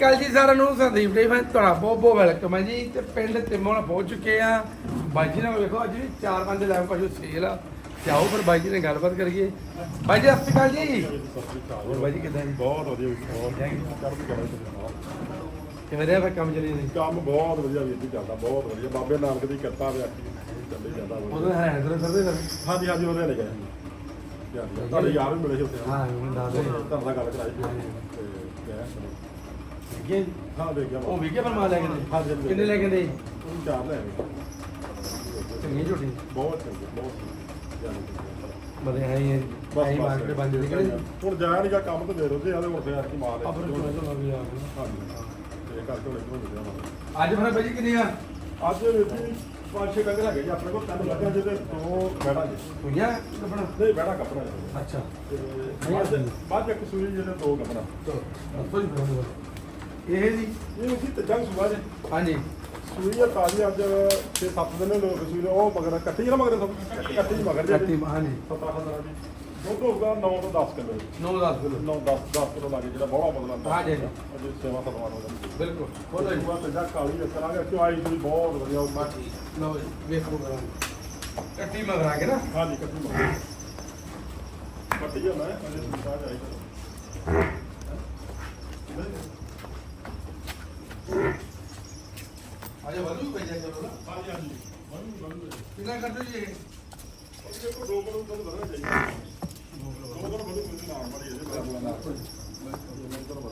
ਕੱਲ ਜੀ ਸਾਰਿਆਂ ਨੂੰ ਸੰਦੀਪ ਜੀ ਮੈਂ ਤੁਹਾਡਾ ਬਹੁਤ ਬਹੁਤ ਵੈਲਕਮ ਹੈ ਜੀ। ਤੇ ਪਿੰਡ ਤਿਮੋਣਾ ਪਹੁੰਚ ਚੁੱਕੇ ਆ ਬਾਈ ਜੀ ਨਾਲ ਵੇਖੋ ਅੱਜ ਵੀ 4-5 ਲੈਵ ਪਸ਼ੂ ਸੇਲ ਆ। ਤੇ ਆਓ ਫਿਰ ਬਾਈ ਜੀ ਨਾਲ ਗੱਲਬਾਤ ਕਰੀਏ। ਬਾਈ ਜੀ ਸਤਿ ਸ਼੍ਰੀ ਅਕਾਲ ਜੀ। ਹੋਰ ਬਾਈ ਜੀ ਕਿਦਾਂ ਜੀ? ਬਹੁਤ ਵਧੀਆ। ਕਿਵੇਂ ਰਿਹਾ ਫਿਰ ਕੰਮ ਚੱਲੀ ਜੀ ਕੰਮ ਬਹੁਤ ਵਧੀਆ ਵੀਰ ਜੀ ਚੱਲਦਾ ਬਹੁਤ ਵਧੀਆ। ਬਾਬੇ ਨਾਨਕ ਦੀ ਕਿਰਪਾ ਵੀ ਆਖੀ ਚੱਲੇ ਜਾਂਦਾ ਵਧੀਆ। ਉਦੋਂ ਹੈ ਇਧਰ ਫਿਰਦੇ ਫਿਰ ਹਾਂਜੀ ਹਾਂਜੀ ਉਹਦੇ ਲੈ ਗਏ ਤੁਹਾਡੇ ਯਾਰ ਵੀ ਮਿਲੇ ਸੀ ਉੱਥੇ। ਹਾਂ ਮੈਨੂੰ ਦੱਸ ਦੇ। ਤੁਹਾਡੇ ਨਾਲ ਗੱਲ ਕਰਾਈ ਤੇ ਦੇਖੀਏ ਹਾਂ ਦੇਖ ਗਿਆ ਉਹ ਵੀ ਕੇ ਪਰਮਾ ਲੈ ਕੇ ਹਾਂਜੀ, ਦੇ। ਕਿੰਨੇ ਲੈ ਕੇ ਦੇ? ਉਹ ਚਾਰ ਲੈ ਗਏ ਚੰਗੀ ਝੋਟੀ ਬਹੁਤ ਚੰਗੇ ਬਹੁਤ ਚੰਗੇ। ਬਦੇ ਹੈ ਹੀ। ਬਸ ਹੈ ਮਾਰਕੀਟ ਬੰਦ ਦੇ ਕਿਹੜੇ ਹੁਣ ਜਾਇਆ ਨਹੀਂਗਾ ਕੰਮ ਤੇ ਦੇ ਰੋਦੇ ਆਲੇ ਹੁਣ ਫੇਰ ਕੀ ਮਾਲ ਹੈ ਆਪਰ ਕੋਲ ਤੋਂ ਵੀ ਆ ਤੇ ਕਰਕੇ ਹੁਣ ਇੱਥੋਂ ਨਿਕਲਿਆ ਮੈਂ ਅੱਜ ਫਿਰ ਬਾਈ ਜੀ ਕਿੰਨੀ ਆ? ਅੱਜ ਜੀ ਪੰਜ ਛੇ ਡੰਗਰ ਹੈਗੇ ਜੀ ਆਪਣੇ ਕੋਲ ਤਿੰਨ ਲੱਗਾ ਜਿਹਦੇ ਦੋ ਬੈੜਾ ਜੀ। ਹੋਈਆਂ ਕੱਪੜਾ? ਨਹੀਂ ਬੈੜਾ ਕੱਪੜਾ ਹੈ ਅੱਛਾ। ਤੇ ਬਾਅਦ ਬਾਅਦ ਇੱਕ ਸੂਈ ਜਿਹੜੇ ਦੋ ਕੱਪੜਾ। ਚਲੋ ਦੱਸੋ ਜੀ ਇਹ ਜੀ। ਇਹ ਉਸੇ ਤੇ ਜੰਗ ਸੁਆ ਜੇ। ਹਾਂਜੀ। ਸੂਈ ਆ ਤਾਜ਼ੀ ਅੱਜ 6-7 ਦਿਨ ਲੋਕ ਸੂਈ ਨੂੰ। ਉਹ ਮਗਰ ਕੱਟੀ ਨਾ ਮਗਰ ਸਭ। ਕੱਟੀ ਮਗਰ ਕੱਤੀ ਹਾਂਜੀ। 17 ਦੀ ਦੁੱਧ ਹੋਊਗਾ 9 ਤੋਂ 10 ਕਿਲੋ 9 10 ਕਿਲੋ। 9 10 10 ਕਿਲੋ ਲੱਗੇ ਜਿਹੜਾ ਬੜਾ ਬਦਲਦਾ ਹਾਂਜੀ। ਅਜੇ ਸੇਵਾ ਸਤਵਾਨ ਹੋ ਜਾਂਦੀ। ਬਿਲਕੁਲ। ਉਹਦਾ ਹੀ ਬਾਅਦ ਜਾ ਕਾਲੀ ਰੱਖਾਂਗੇ ਕਿਉਂ ਆਈ ਤੁਸੀਂ ਬਹੁਤ ਵਧੀਆ ਉਹ ਮਾਟੀ ਲਓ ਜੀ ਵੇਖੋ ਕਰਾਂ ਕੱਟੀ ਮਗਰ ਆ ਕੇ ਨਾ। ਹਾਂਜੀ ਕੱਟੀ ਮਗਰ ਕੱਟੀ ਆ ਮੈਂ ਅਜੇ ਸੁਣਾ ਜਾਈ। ਵਧੂ ਪਈ ਜਾ ਹਾਂਜੀ ਹਾਂਜੀ। ਬੰਦ ਬੰਦ ਕਿੰਨਾ ਕਰਦੇ ਜੀ ਇਹ? ਉਹ ਦੇਖੋ ਦੋ ਕਿਲੋ ਦੁੱਧ ਵਧਣਾ ਚਾਹੀਦਾ। ਦੋ ਕਿਲੋ ਵਧੂ ਮੈਨੂੰ ਨਾਮ ਬੜੀ ਇਹਦੇ ਬਾਰੇ ਨਾ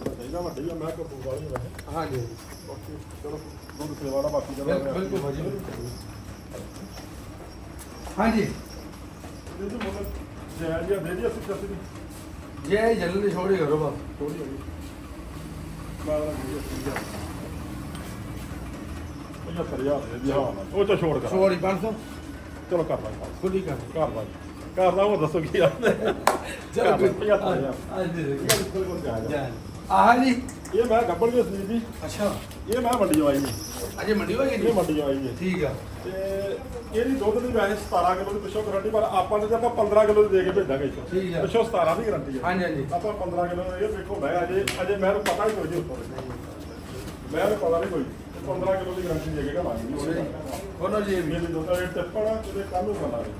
ਚਾਹੀਦਾ ਵੱਡੀ ਆ ਮੈਂ ਕਪੂ ਵਾਲੀ ਵੈਸੇ ਹਾਂਜੀ। ਬਾਕੀ ਚਲੋ ਦੁੱਧ ਸੇਵਾ ਦਾ ਬਾਕੀ ਚਲੋ। ਬਿਲਕੁਲ ਬਿਲਕੁਲ ਭਾਜੀ ਬਿਲਕੁਲ। ਹਾਂਜੀ। ਇਹ ਜੋ ਮਤਲਬ ਜੈ ਜੀ ਦੇ ਦੀ ਅਸੀਂ ਚੱਸ ਦੀ ਜੇ ਜਲਦੀ ਛੋੜੀ ਕਰੋ ਬਸ। ਥੋੜੀ ਹੋ ਗਈ। ਮੈਂ ਉਹਨਾਂ ਦੀ ਅਸੀਂ ਜਾ ਇਹ ਸਰਿਆ ਦੇ ਦੀ ਹਾਂ। ਉਹ ਤਾਂ ਛੋੜ ਕਰ। ਛੋੜੀ 500 ਚਲੋ ਕਰ ਲਾਂਗੇ ਖੁੱਲੀ ਕਰ। ਕਰ ਲਾਂਗੇ ਕਰ ਲਾ ਉਹ ਦੱਸੋ ਕੀ ਆ। ਚਲੋ ਕੋਈ 75000 ਅੱਜ ਦੇ ਠੀਕ ਹੈ ਜੀ, ਬਿਲਕੁਲ ਜਾਇਜ਼ ਆ। ਜਾਨ ਆਹ ਜੀ। ਇਹ ਮੈਂ ਗੱਬੜ ਦੇ ਸਨੀਰ ਜੀ ਅੱਛਾ। ਇਹ ਮੈਂ ਮੰਡੀ ਆਈ ਨਹੀਂ ਅਜੇ ਮੰਡੀ ਹੋਈ ਇਹ ਨਹੀਂ ਮੰਡੀ ਆਈ ਹੈ। ਠੀਕ ਆ। ਤੇ ਇਹਦੀ ਦੁੱਧ ਦੀ ਵੈਸੇ 17 ਕਿਲੋ ਦੀ ਪਿੱਛੋਂ ਗਾਰੰਟੀ ਪਰ ਆਪਾਂ ਨੇ ਤਾਂ ਆਪਾਂ 15 ਕਿਲੋ ਦੀ ਦੇ ਕੇ ਭੇਜਾਂਗੇ ਇੱਥੋਂ। ਠੀਕ ਆ। ਪਿੱਛੋਂ 17 ਦੀ ਗਾਰੰਟੀ ਹੈ ਹਾਂਜੀ ਹਾਂਜੀ। ਆਪਾਂ 15 ਕਿਲੋ ਇਹ ਦੇਖੋ ਮੈਂ ਅਜੇ ਅਜੇ ਮੈਨੂੰ ਪਤਾ ਹੀ ਕੋਈ ਨਹੀਂ ਉੱਪਰ। ਮੈਨੂੰ ਪਤਾ ਨਹੀਂ ਕੋਈ। 15 ਕਿਲੋ ਦੀ ਗਾਰੰਟੀ ਦੇ ਕੇ ਘਲਾਂਗੇ ਬੋਲੋ ਜੀ। ਇਹ ਮੇਰੀ ਦੁੱਧ ਰੇਟ ਟੱਪਣਾ ਤੇ ਕੱਲ ਨੂੰ ਬਣਾਂਗੇ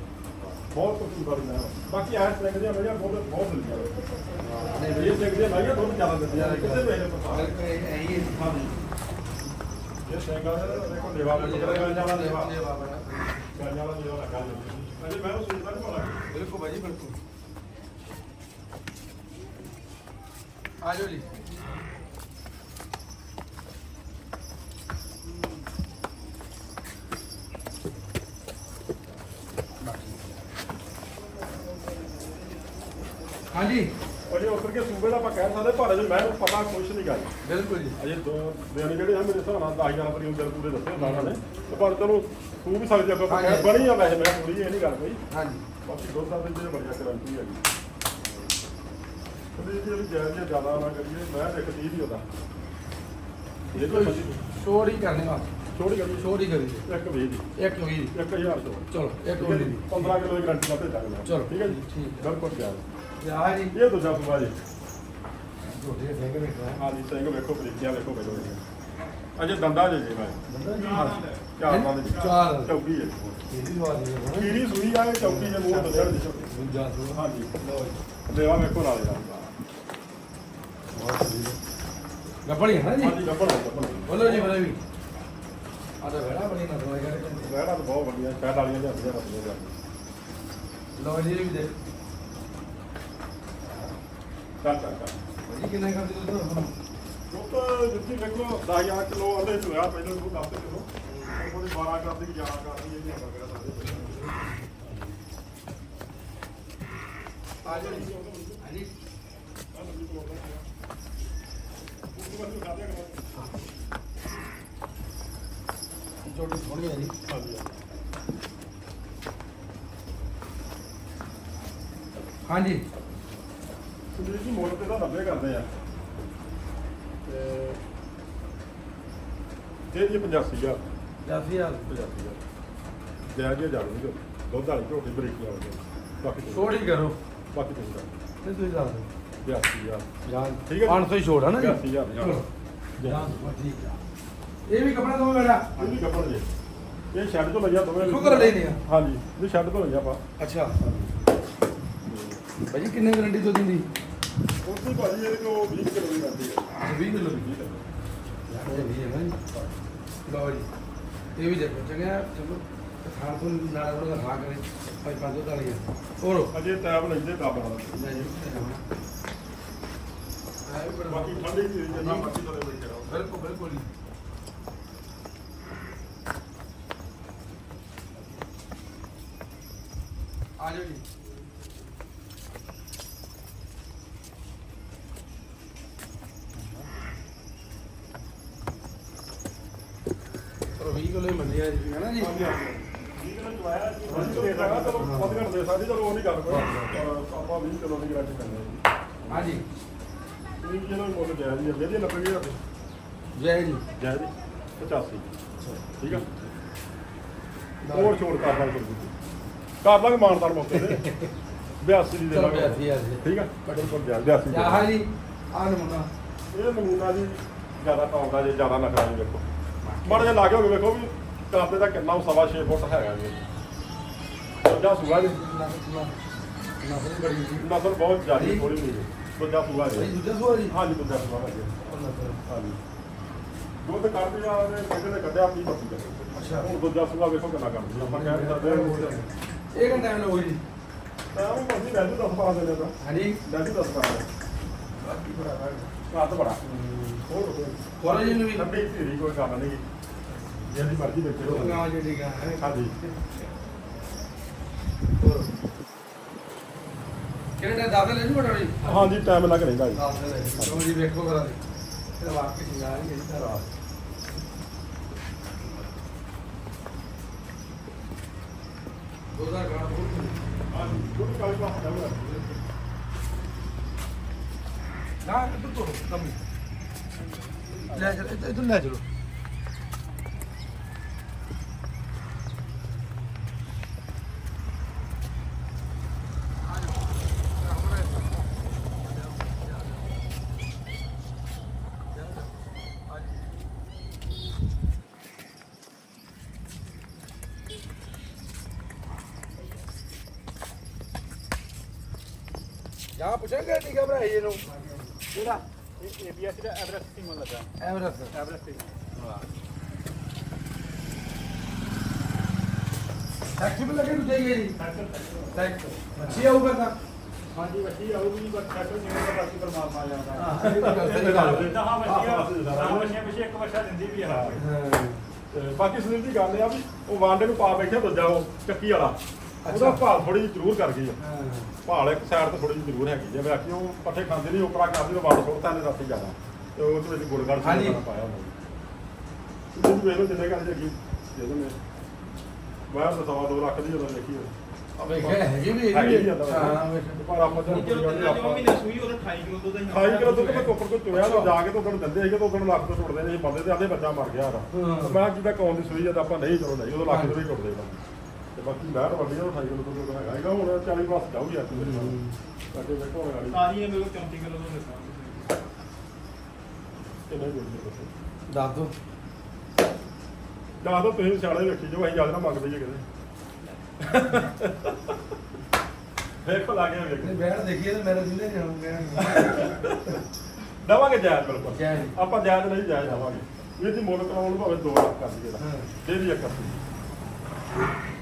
ਬਹੁਤ ਕੁਝ ਹੈ ਬਾਕੀ ਐਸ ਸਿੰਘ ਦੀਆਂ ਮੇਰੀਆਂ ਬਹੁਤ ਬਹੁਤ ਦਿੰਦੀਆਂ ਨੇ ਇਹ ਸਿੰਘ ਦੀਆਂ ਲਾਈਆਂ ਦੁੱਧ ਜ਼ਿਆਦਾ ਦਿੰਦੀਆਂ ਨੇ ਕਿਤੇ ਵੇਲੇ ਪਤਾ ਇਹ ਹੈ ਹੀ ਹੈ। ਹਾਂਜੀ। ਇਹ ਆ ਦੇਖੋ ਦੇਵਾ ਦੇਵਾ। ਦੇਵਾ। ਬੜਾ। ਗੱਲ ਵਾਲਾ ਦੇਵਾ ਲੱਗਾ ਜੀ। ਅਜੇ ਮੈਂ ਉਹ ਸੋਚਦਾ ਨਹੀਂ ਭਲਾ ਬਿਲਕੁਲ ਭਾਜੀ ਬਿਲਕੁਲ। ਆ ਜਾਓ ਜੀ। ਹਾਂਜੀ। ਅਜੇ ਉੱਤਰ ਕੇ ਸੂਬੇ ਦਾ ਆਪਾਂ ਕਹਿ ਸਕਦੇ ਪਰ ਅਜੇ ਮੈਂ ਪਤਾ ਕੁਛ ਨਹੀਂ ਗੱਲ ਬਿਲਕੁਲ ਜੀ। ਅਜੇ ਦੋ ਦਿਨ ਜਿਹੜੇ ਆ ਮੇਰੇ ਹਿਸਾਬ ਨਾਲ 10000 ਰੁਪਏ ਦਿਨ ਪੂਰੇ ਦੱਸੇ ਦਾਣਾ ਨੇ। ਤੇ ਪਰ ਚਲੋ ਸੂ ਵੀ ਸਕਦੇ ਆਪਾਂ ਹਾਂਜੀ। ਬਣੀ ਆ ਵੈਸੇ ਮੈਂ ਥੋੜੀ ਇਹ ਨਹੀਂ ਗੱਲ ਕੋਈ ਹਾਂਜੀ। ਬਾਕੀ ਦੋ ਸਾਲ ਦੇ ਜਿਹੜੇ ਬੜੀਆ ਗਰੰਟੀ ਹੈਗੀ ਉਹਦੀ ਜਿਹੜੀ ਜਾਇਜ਼ ਜ਼ਿਆਦਾ ਨਾ ਕਰੀਏ ਮੈਂ ਇੱਕ ਚੀਜ਼ ਹੀ ਉਹਦਾ। ਇਹ ਕੋਈ ਮਰਜ਼ੀ ਸ਼ੋਰ ਹੀ ਕਰਨੇ ਛੋਟੀ ਗੱਡੀ ਸ਼ੋਰ ਹੀ ਕਰੀ ਇੱਕ ਵੀਹ ਦੀ। ਇੱਕ 1000 ਛੋੜ ਚਲੋ ਇੱਕ ਠੀਕ ਹੈ ਹੋਈ ਜੀ। ਜੀ 15 ਕਿਲੋ ਦੀ ਗਰੰਟੀ ਨਾਲ ਭੇਜਾਂਗੇ। ਚਲੋ। ਠੀਕ ਹੈ ਜੀ। ਠੀਕ। ਬਿਲਕੁਲ ਜਾਇਜ਼ ਆ ਜੀ ਇਹ ਦੂਜਾ ਸੁਭਾ ਜੀ ਛੋਟੇ ਸਿੰਘ ਬੈਠਾ ਹੈ ਹਾਂਜੀ ਸਿੰਘ ਵੇਖੋ ਬਰੀਕੀਆਂ ਵੇਖੋ ਪਹਿਲਾਂ ਅਜੇ ਦੰਦਾ ਜੇ ਜੀ ਮੈਂ। ਬੰਦਾ ਜੀ? ਚਾਰ ਦੀ ਚਾਰ। ਚੌਕੀ ਹੈ। ਇਹ ਵੀ ਸਵਾਦ ਹੈ ਕੀੜੀ ਸੂਈ ਆ ਇਹ ਚੌਕੀ ਦੇ ਮੂੰਹ ਦੱਸਣ ਦੀ ਦੂਜਾ ਸੂ ਹਾਂਜੀ ਲਓ ਜੀ। ਦੇਵਾ ਵੇਖੋ ਨਾਲ ਦਾ ਵਧੀਆ। ਗੱਪਣੀ ਹੈ ਨਾ ਜੀ? ਹਾਂਜੀ ਗੱਬੜ ਗੱਬੜ ਬੋਲੋ ਜੀ ਬੋਲੋ ਵੀ ਆ ਤਾਂ ਬੜਾ ਬੜੀ ਨਾ ਕਰ ਰਹਿਣਾ ਤਾਂ ਬਹੁਤ ਵਧੀਆ ਸ਼ਾਇਦ ਵਾਲੀਆਂ ਦੇ ਰੱਖਦੇ ਆ ਲਓ ਜੀ ਵੀ ਦੇ ਚੱਲ ਚੱਲ ਚੱਲ ਜੀ ਕਿੰਨਾ ਕਰਦੇ ਤੁਸੀਂ ਹੁਣ? ਉਹ ਤਾਂ ਜਿੱਤੀ ਵੇਖ ਲਓ 10000 ਕਿਲੋ ਆਂਦੇ ਚ ਹੋਇਆ ਪਹਿਲਾਂ ਉਹ 10 ਕਿਲੋ ਉਹਦੇ 12 ਕਰਦੀ ਕਿ 11 ਕਰਦੀ ਇਹ ਨਹੀਂ ਆਪਾਂ ਕਹਿ ਸਕਦੇ ਆ ਜੀ। ਛੋਟੀ ਥੋੜੀ ਹੈ ਜੀ। ਹਾਂਜੀ। ਜੀ ਮੁੱਲ ਤੇ ਤਾਂ 90 ਕਰਦੇ ਆ। ਤੇ ਇਹ ਜੀ 85000 ਜਾਫੀ ਆ 85000 ਜੈ ਜੀ ਜਾਣ ਨਹੀਂ ਦੁੱਧ ਵਾਲੀ ਝੋਟੀ ਬਰੀਕੀ ਆ ਬਾਕੀ ਛੋੜੀ ਕਰੋ। ਬਾਕੀ ਤੁਸੀਂ ਤੇ ਤੁਸੀਂ ਦੱਸ ਦਿਓ। 82000 ਜਾਨ ਠੀਕ ਹੈ ਜੀ। 500 ਹੀ ਛੋੜ ਹੈ ਨਾ ਜੀ? 80000 ਚਲੋ। ਠੀਕ ਆ। ਇਹ ਵੀ ਕਪੜਾ ਦੋ ਮੇਰਾ ਇਹ ਵੀ ਕੱਪੜ ਜੇ ਇਹ ਸ਼ੈੱਡ ਤੋਂ ਲਈਆ ਦੋਵੇਂ ਇੱਥੋਂ ਘਰੋਂ ਲੈਣੇ ਆ? ਹਾਂਜੀ। ਇਹ ਸ਼ੈੱਡ ਤੋਂ ਲਈਆ ਆਪਾਂ। ਅੱਛਾ। ਭਾਜੀ ਕਿੰਨੇ ਗਰੰਟੀ ਤੋਂ ਦਿੰਦੀ ਉਸ ਦੀ ਭਾਜੀ ਇਹਦੇ ਕੋਲ 20 ਕਿਲੋ ਦੀ ਕਰਦੀ ਹੈ 20 ਕਿਲੋ 20 ਕਿਲੋ ਯਾਰ ਇਹ ਵੀ ਹੈ ਨਾ ਜੀ। ਲਓ ਜੀ ਇਹ ਵੀ ਦੇਖੋ ਚੰਗਾ ਚਲੋ ਖਾਣ ਤੋਂ ਨਾਲ ਉਹਦਾ ਖਾ ਕਰੇ ਭਾਈ ਪੰਜ ਦੋ ਤਾਲੀ ਹੋਰ ਅਜੇ ਟਾਈਮ ਲੈਂਦੇ ਤਾਂ ਬਣਾ ਲੈ ਜੀ ਬਾਕੀ ਠੰਡੀ ਦੀ ਜਿੰਨਾ ਮਰਜ਼ੀ ਤਲੇ ਬੈਠੇ ਰਹੋ ਬਿਲਕੁਲ ਬਿਲਕੁਲ ਜੀ ਆ ਜਾਓ ਜੀ ਪਰ 20 ਕਿਲੋ ਹੀ ਮੰਨਿਆ ਜੀ ਹੈ ਨਾ ਜੀ? ਹਾਂਜੀ ਹਾਂਜੀ। 20 ਕਿਲੋ ਚਵਾਇਆ ਜੀ ਚਲੋ ਵੱਧ ਘੱਟ ਦੇ ਸਕਦੀ ਚਲੋ ਉਹ ਨਹੀਂ ਗੱਲ ਕੋਈ ਪਰ ਆਪਾਂ 20 ਕਿਲੋ ਦੀ ਗਰੰਟੀ ਦਿੰਦੇ ਹਾਂ ਹਾਂ ਜੀ। ਜੀ 20 ਕਿਲੋ ਮੁੱਲ ਜਾਇਜ਼ ਹੀ ਆ ਵਧੀਆ ਲੱਭੇਗੀ ਤੁਹਾਡੇ ਜੈ ਜੀ ਜਾਇਜ਼ ਹੀ 85 ਠੀਕ ਆ? ਹੋਰ ਛੋੜ ਕਰ ਦਾਂਗੇ ਕੋਈ ਕਰ ਦਾਂਗੇ ਮਾਨਦਾਰ ਮੌਕੇ ਤੇ। 82 ਦੀ ਦੇ ਚਲੋ ਦਾਂਗੇ 82 ਹਜ਼ਾਰ ਜੀ। ਠੀਕ ਆ? ਬਿਲਕੁਲ ਜਾਇਜ਼ 82 ਦੀ। ਆਹ ਜੀ ਆਹ ਨਮੂਨਾ। ਇਹ ਨਮੂਨਾ ਜੀ ਜ਼ਿਆਦਾ ਟੌਂਦਾ ਜੇ ਜ਼ਿਆਦਾ ਨਖਰਾ ਨਹੀਂ ਮਾੜਾ ਜਿਹਾ ਲਾ ਕੇ ਹੋਵੇ ਵੇਖੋ ਵੀ ਕਾਪੇ ਦਾ ਕਿੰਨਾ ਸਵਾ 6 ਫੁੱਟ ਹੈਗਾ ਜੀ। ਦੂਜਾ ਸੂਆ ਜੀ। ਨਸਲ ਬੜੀ ਜੀ ਨਸਲ ਬਹੁਤ ਜ਼ਿਆਦੀ ਥੋੜੀ ਨਹੀਂ ਜੀ ਦੂਜਾ ਸੂਆ ਜੀ। ਦੂਜਾ ਸੂਆ ਜੀ। ਹਾਂਜੀ ਦੂਜਾ ਸੂਆ ਹੈ ਜੀ। ਹਾਂਜੀ। ਦੁੱਧ ਕੱਢਦੇ ਆ ਕਹਿੰਦੇ ਨੇ ਕੱਢਿਆ ਆਪਣੀ ਬੱਤੀ ਦਾ ਅੱਛਾ। ਹੁਣ ਦੂਜਾ ਸੂਆ ਵੇਖੋ ਕਿੰਨਾ ਕਰਦੀ ਆਪਾਂ ਕਹਿ ਨਹੀਂ ਸਕਦੇ ਹਾਂ ਇਹ ਘੰਟਾ ਲਓ ਜੀ? ਤਾਂ ਉਹ ਬੰਦੀ ਵੈਸੇ ਦੱਸ ਪਾ ਦਿੰਦੇ ਤਾਂ ਹਾਂਜੀ। ਵੈਸੇ ਦੱਸ ਪਾ ਦੇ ਬਾਕੀ ਬੜਾ ਹੱਥ ਬੜਾ। ਹੋਰ ਕੋਲੇ ਜੀ ਨੂੰ ਵੀ ਲੰਬੀ ਧੀਰੀ ਕੋਈ ਗੱਲ ਨਹੀਂ। ਮਰਜ਼ੀ ਜਿਹੜੀ ਗਾਂ ਹੈ। ਹਾਂਜੀ। ਕਿਹੜੇ ਦਾ ਦਾਦਾ ਲੈ ਜੂ ਬੜਾ ਜੀ ਹਾਂਜੀ ਟਾਈਮ ਲੱਗ ਰਹਿੰਦਾ ਜੀ। ਦਾਦਾ ਲੈ ਜੂ। ਜੀ ਵੇਖੋ ਕਰਾ ਦੇ ਇਹ ਵਾਕਈ ਸ਼ਿੰਗਾਰ ਹੀ ਹੈ ਜੀ ਸਾਰਾ ਦੋਦਾ ਗਾਂ ਬਹੁਤ ਹਾਂਜੀ ਕੋਈ ਕਾਲੀ ਬਾਤ ਨਹੀਂ ਨਾ ਇੱਧਰ ਤੋਂ ਕਮੀ। ਲੈ ਜਾ ਪੁੱਛਾਂਗੇ ਠੀਕ ਹੈ ਭਰਾ ਇਹਨੂੰ? ਕਿਹੜਾ? ਇਹ ਏਬੀਐਸ ਦਾ ਐਵਰੇਸਟ ਟੀਮ ਲੱਗਾ ਐਵਰੇਸਟ ਐਵਰੇਸਟ ਟੀਮ ਟੈਕਸੀ ਵੀ ਲੱਗੇ ਨੂੰ ਚਾਹੀਏ ਜੀ ਟੈਕਸ ਅੱਛੀ ਆਊਗਾ ਤਾਂ। ਹਾਂਜੀ ਵੱਡੀ ਆਊਗੀ ਬਸ ਟਰੈਕਟਰ ਜਿਵੇਂ ਦਾ ਬਾਕੀ ਪਰਮਾਤਮਾ ਜਾਣਦਾ ਹਾਂ ਹੈ। ਵਸ਼ੀਆਂ ਪਿੱਛੇ ਇੱਕ ਵਸ਼ਾ ਦਿੰਦੀ ਵੀ ਆ। ਹਾਂ। ਬਾਕੀ ਸੁਨੀਲ ਦੀ ਗੱਲ ਆ ਵੀ ਉਹ ਵਾਂਡੇ ਨੂੰ ਪਾ ਦੂਜਾ ਉਹ ਚੱਕੀ ਵਾਲਾ। ਉਹਦਾ ਭਾਲ ਥੋੜੀ ਜਿਹੀ ਜ਼ਰੂਰ ਕਰ ਗਈ ਆ। ਹਾਂ। ਭਾਲ ਇੱਕ ਸਾਈਡ ਤੇ ਥੋੜੀ ਜਿਹੀ ਜ਼ਰੂਰ ਹੈਗੀ ਜਿਵੇਂ ਆਖੀ ਉਹ ਪੱਠੇ ਖਾਂਦੇ ਨਹੀਂ ਉਪਰਾ ਕਰਦੇ ਵੰਡ ਸੁੱਟਦਾ ਨੇ ਰਾਤੀ ਜ਼ਿਆਦਾ। ਤੇ ਉਹ ਤੇ ਵਿੱਚ ਗੁੜ ਗੜ ਹਾਂਜੀ। ਪਾਇਆ ਹੁੰਦਾ ਜੀ ਤੁਸੀਂ ਲਓ ਜਿੰਨੇ ਘਰ ਜੱਗੀ ਜਦੋਂ ਨੇ ਮੈਂ ਤਾਂ ਸਵਾ ਦੋ ਲੱਖ ਦੀ ਜਦੋਂ ਦੇਖੀ ਉਹ ਅਬੇ ਹੈਗੀ ਵੀ ਹੈਗੀ ਵੀ। ਆ ਹਾਂ ਵੇਖ। ਪਰ ਆਪਾਂ ਤਾਂ ਜਦੋਂ ਤਿੰਨ ਆਪਾਂ ਮਹੀਨੇ ਸੂਈ ਉਹਦਾ 28 ਕਿਲੋ ਦੁੱਧ ਹੀ 28 ਕਿਲੋ ਦੁੱਧ ਮੈਂ ਕੋਪਰ ਤੋਂ ਚੁਰਿਆ ਤਾਂ ਜਾ ਕੇ ਤੋਂ ਉਦੋਂ ਦਿੰਦੇ ਸੀਗੇ ਤੋਂ ਉਦੋਂ ਲੱਖ ਤੋਂ ਟੁੱਟਦੇ ਨਹੀਂ ਬੰਦੇ ਤੇ ਆਦੇ ਬੱਚਾ ਮਰ ਗਿਆ ਉਹਦਾ। ਹਾਂ। ਮੈਂ ਜਿੱਦਾਂ ਕੌਣ ਦੀ ਸੂਈ ਆ ਤਾਂ ਆਪਾਂ ਨਹੀਂ ਚਲੋ ਨਹੀਂ ਉਦੋਂ ਲੱਖ ਤੋਂ ਟੁੱਟਦੇ ਤਾਂ ਤੇ ਬਾਕੀ ਮੈਂ ਤਾਂ ਵੱਡੀ ਆ 28 ਕਿਲੋ ਦੁੱਧ ਹੈਗਾ। ਹੈਗਾ ਹੁਣ 40 ਪਲੱਸ ਜਾਊਗੀ ਅੱਜ ਮੇਰੀ ਨਾਲ ਵੇਖੋ ਹੁਣ ਗਾੜੀ ਸਾਰੀਆਂ ਮੇਰੇ ਕੋਲ 34 ਕਿਲੋ ਦੁੱਧ ਦਿੱਤਾ ਕਿੰਨੇ ਬੱਚੇ? ਦੱਸ ਦੋ। ਜਾਂ ਤਾਂ ਤੁਸੀਂ ਸਿਆਣੇ ਵੇਖੀ ਜੋ ਅਸੀਂ ਜ਼ਿਆਦਾ ਨਾ ਮੰਗਦੇ ਜੇ ਕਿਤੇ। ਵੇਖੋ ਲਾਗੇ ਨਹੀਂ ਵੇਖ ਬੈਠ ਦੇਖੀਏ ਤਾਂ ਮੇਰੇ ਜਿੰਨੇ ਨਹੀਂ ਆਉਂਗੇ ਦਵਾਂਗੇ ਜਾਇਜ਼ ਬਿਲਕੁਲ। ਜਾਇਜ਼। ਆਪਾਂ ਜਾਇਜ਼ ਨਹੀਂ ਜਾਇਜ਼ ਦਵਾਂਗੇ। ਇਹ ਦੀ ਮੁੱਲ ਕਰਾਉਣ ਨੂੰ ਭਾਵੇਂ 2 ਲੱਖ ਕਰ ਦਈਏ। ਦਾ ਹਾਂ। ਦੇ ਦੀ ਇੱਕ ਨਹੀਂ ਨਾ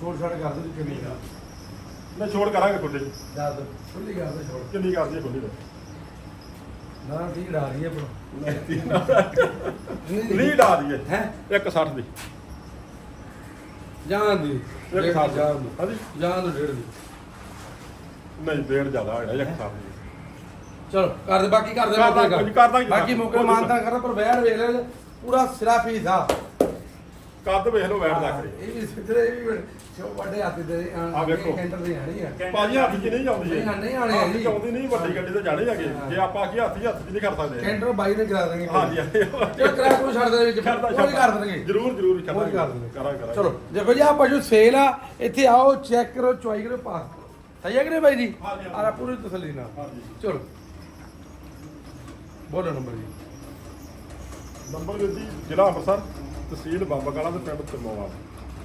ਛੋੜ ਛਾੜ ਕਰ ਦੋ ਕਿੰਨੀ ਦਾ ਮੈਂ ਛੋੜ ਕਰਾਂਗੇ ਖੁੱਲੇ ਦੱਸ ਦੋ ਖੁੱਲੀ ਕਰ ਦੋ ਛੋੜ। ਕਿੰਨੀ ਕਰਦੀ ਹੈ ਖੁੱਲੀ ਨਾ ਠੀਕ ਡਾ ਰਹੀ ਹੈ ਪਰ ਨਹੀਂ ਡਾ ਦਈਏ ਹੈ। 160 ਦੀ। ਜਾਣ ਦੀ। ਇੱਕ ਇੱਕ ਸਾਥ ਜਾਣ ਦੀ। ਹਾਂਜੀ। ਜਾਣ ਦੋ ਡੇਢ ਦੀ। ਨਹੀਂ ਡੇਢ ਜ਼ਿਆਦਾ ਹੋਣਾ 160 ਦੀ। ਚਲੋ ਕਰ ਦੇ ਬਾਕੀ ਕਰ ਦੇ ਕਰ ਦਾਂਗੇ, ਮੌਕੇ ਕੋਈ ਕਰ ਦਾਂਗੇ। ਬਾਕੀ ਮੌਕੇ ਮਾਨਤਾ ਕਰਨਾ ਪਰ ਬੈਠ ਵੇਖ ਲੈ ਪੂਰਾ ਸਿਰਾ ਫੀਸ ਆ। ਕੱਦ ਵੇਖ ਲਓ ਬੈਠ ਲੱਗ ਰਹੀ ਇਹ ਵੀ ਸਿੱਧਰੇ ਇਹ ਵੀ ਛੋ ਵੱਡੇ ਹੱਥ ਦੇ ਆ ਵੇਖੋ। ਕੈਂਟਰ ਦੇ ਆਣੀ ਆ। ਭਾਜੀ ਹੱਥ 'ਚ ਨਹੀਂ ਆਉਂਦੀ ਨਹੀਂ, ਨਹੀਂ ਆਉਣੇ ਆ ਹੱਥ 'ਚ। ਆਉਂਦੀ ਨਹੀਂ ਵੱਡੀ ਗੱਡੀ ਤੇ ਜਾਣੇ ਹੈਗੇ। ਜੇ ਆਪਾਂ ਕੀ ਹੱਥ 'ਚ ਹੱਥ 'ਚ ਨਹੀਂ ਕਰ ਸਕਦੇ। ਕੈਂਟਰ ਬਾਈ ਨੇ ਕਰਾ ਦੇਣਗੇ। ਹਾਂਜੀ ਜੇ ਕਰਾ ਕੋਈ ਛੱਡ ਦੇ ਵਿੱਚ ਕੋਈ ਕਰ ਦੇਣਗੇ। ਜਰੂਰ ਜਰੂਰ ਕਰ ਦੇਣਗੇ। ਕਰਾਂ ਕਰਾਂ ਚਲੋ ਦੇਖੋ ਜੀ ਆ ਪਸ਼ੂ ਸੇਲ ਆ। ਇੱਥੇ ਆਓ ਚੈੱਕ ਕਰੋ ਚੁਆਈ ਕਰੋ ਪਾਸ ਕਰੋ। ਸਹੀ ਹੈ ਕਿ ਨਹੀਂ ਬਾਈ ਜੀ। ਆਰਾ ਪੂਰੀ ਤਸੱਲੀ ਨਾਲ। ਹਾਂਜੀ। ਚਲੋ। ਬੋਲੋ ਨੰਬਰ ਜੀ। ਨੰਬਰ ਜੀ ਜ਼ਿਲ੍ਹਾ ਅੰਮ੍ਰਿਤਸਰ। ਤਹਿਸੀਲ ਬੰਬ ਕਲਾਂ ਦੇ ਪਿੰਡ ਤਿਮੋਵਾਲ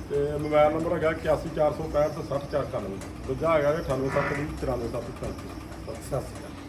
ਤੇ ਮੋਬਾਈਲ ਨੰਬਰ ਹੈਗਾ 81465 60491 ਦੂਜਾ ਹੈਗਾ 98720 94735 ਸਤਿ ਸ਼੍ਰੀ ਅਕਾਲ।